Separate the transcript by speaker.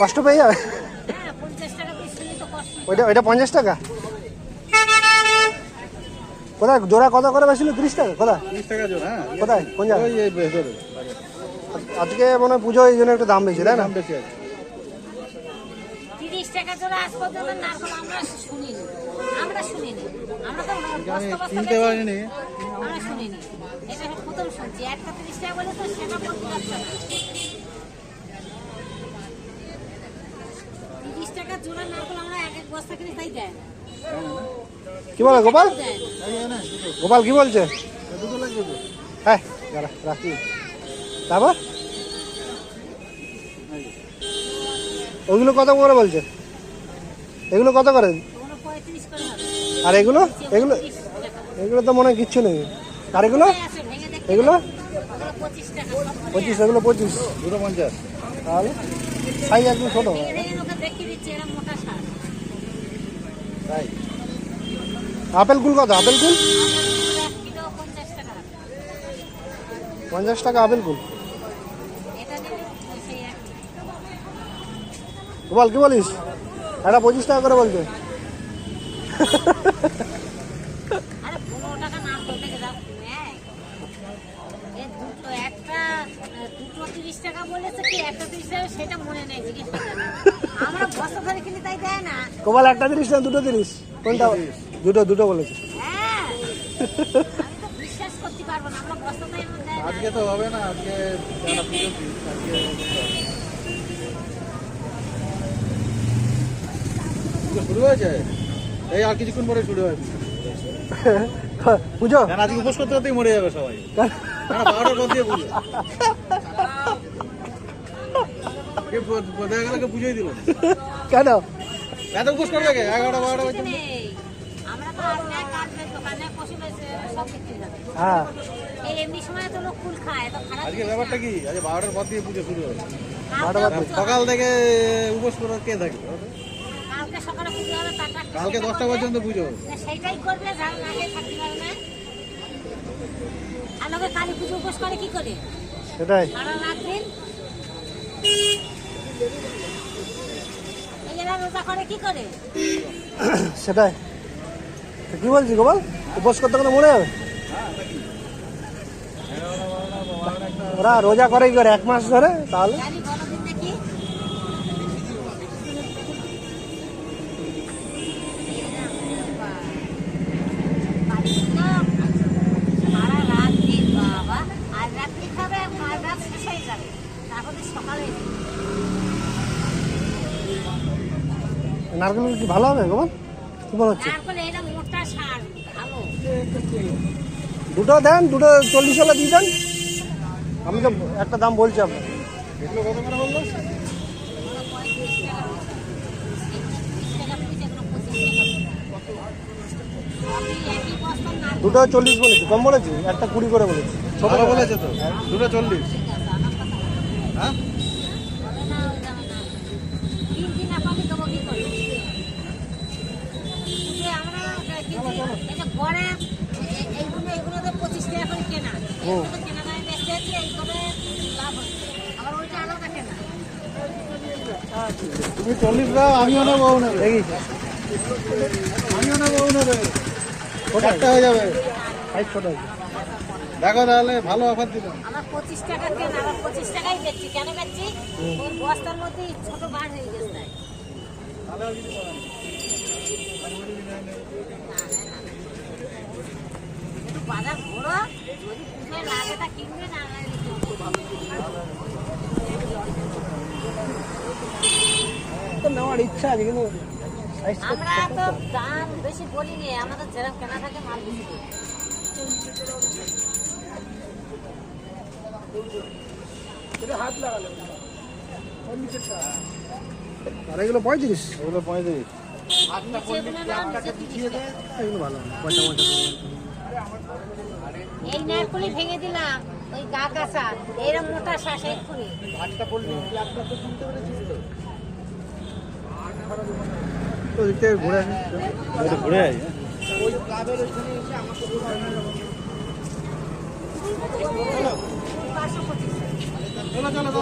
Speaker 1: কষ্ট পেয়ে যাবে?
Speaker 2: হ্যাঁ
Speaker 1: ওইটা ওইটা পঞ্চাশ টাকা? কোথায়? জোড়া কত করে বেছিল তিরিশ টাকা কোথায়?
Speaker 3: টাকা হ্যাঁ।
Speaker 1: কোথায়? কোন আজকে মনে হয় পুজো এই জন্য একটু দাম বেশি তাই না?
Speaker 3: দাম বেশি আছে।
Speaker 2: তিরিশ টাকা জোড়া আজ পর্যন্ত নারকল আমরা শুনিনি। আমরা শুনিনি। আমরা তো বস্তা বস্তা
Speaker 3: কিনতে পারিনি।
Speaker 2: আমরা শুনিনি। এটা প্রথম শুনছি। একটা তিরিশ টাকা বলে তো সেটা বলতে পারছে না তিরিশ টাকা জোড়া নারকল আমরা এক এক বস্তা কিনে তাই দেয় না
Speaker 1: কি বলে গোপাল? গোপাল কি বলছে?
Speaker 3: দুটো
Speaker 1: হ্যাঁ রাখি। তারপর? ওইগুলো কত করে বলছে? এগুলো কত করে? আর এগুলো? এগুলো? এগুলো তো মনে হয় কিচ্ছু নেই। আর এগুলো?
Speaker 2: দেখতে
Speaker 1: এগুলো?
Speaker 2: পঁচিশ
Speaker 1: এগুলো পঁচিশ।
Speaker 3: দুটো পঞ্চাশ।
Speaker 1: তাহলে? সাইজ একদম ছোটো। আপেল কুল কত? আপেল কুল?
Speaker 2: পঞ্চাশ টাকা
Speaker 1: আপেল কুল। বল কি বলিস? এটা পঁচিশ টাকা করে বলছে।
Speaker 2: টাকা না থেকে দাও নেয়। দুটো একটা দুটো তিরিশ টাকা বলেছে কি একটা তিরিশ টাকা সেটা মনে নেই জিজ্ঞেস আমরা বস্তা ধরে কিনে তাই দেয় না।
Speaker 1: গোপাল একটা তিরিশ না দুটো তিরিশ? কোনটা? দুটো দুটো বলেছে।
Speaker 2: হ্যাঁ। বিশ্বাস করতে পারব না আমরা বস্তা ধরে এমন দেয় না।
Speaker 3: আজকে তো হবে না আজকে যারা পুজো দিন, আজকে পুজো শুরু হয়েছে? এই আর কিছুক্ষণ পরে শুরু হবে কেন আজকে উপোস করতে করতেই মরে যাবে সবাই। বারোটার পর দিয়ে দেখা গেল পুজোই দিল
Speaker 1: কেন?
Speaker 3: এত উপোস করবে কে? এগারোটা বারোটা পর্যন্ত
Speaker 1: হ্যাঁ।
Speaker 2: এই এমনি সময় তো লোক ফুল খায় তো খারাপ
Speaker 3: আজকে ব্যাপারটা কি? আজকে বারোটার পর দিয়ে পুজো শুরু হবে। সকাল থেকে উপোস করার কে থাকে?
Speaker 2: সকালে পুজো হবে
Speaker 3: কালকে দশটা পর্যন্ত পুজো। হবে
Speaker 2: সেইটাই করবে না খেয়ে থাকতে পারবে না। কালী পুজো উপোস করে কি করে?
Speaker 1: সেটাই।
Speaker 2: সারা রাত দিন। এই রোজা করে কি করে?
Speaker 1: সেটাই। কি বলছি গোপাল? উপোস করতে করতে মরে যাবে? ওরা রোজা করে কি করে এক মাস ধরে তাহলে?
Speaker 2: হয়ে তারপরে সকালে
Speaker 1: নারকেল কি ভালো হবে গোপাল? কি মনে হচ্ছে
Speaker 2: তারপরে এটা মোটা সার ভালো।
Speaker 1: দুটো দেন দুটো চল্লিশ হলে দিয়ে দেন। আমি তো একটা দাম বলছি আপনার দুটো চল্লিশ বলেছি কম বলেছি? একটা কুড়ি করে বলেছি। ছোট
Speaker 3: বলেছে তো। দুটো চল্লিশ
Speaker 2: ঠিক আছে আমার কথা
Speaker 3: হ্যাঁ?
Speaker 2: না না
Speaker 3: তুমি চল্লিশ দাও আমিও নেব ও নেবে।
Speaker 1: দেখি।
Speaker 3: আমিও নেব ও নেবে। হয়ে যাবে।
Speaker 1: আছে
Speaker 3: দেখো তাহলে ভালো অফার দিল।
Speaker 2: আমার পঁচিশ টাকা কেনা? পঁচিশ টাকাই বেচছি। কেন বেচছি? ওর বস্তার মধ্যে ছোট বার হয়ে গেছে। বাজার ঘোরো। যদি লাগে তা কিনবে না
Speaker 1: নেওয়ার ইচ্ছা আছে কিন্তু
Speaker 2: আমরা তো দাম বেশি বলিনি। আমাদের যেরকম কেনা থাকে মাল বেশি
Speaker 1: এগুলো পঁয়ত্রিশ।
Speaker 3: ওগুলো পঁয়ত্রিশ।
Speaker 1: এগুলো ভালো পয়সা পয়সা
Speaker 2: এই নারকুলি ভেঙে দিলাম ওই গা কাঁচা এরম মোটা শ্বাস এক্ষুনি।
Speaker 1: থেকে ঘুরে আসি
Speaker 3: ঘুরে আই
Speaker 2: পাঁচশো পঁচিশ
Speaker 3: চলো চলো।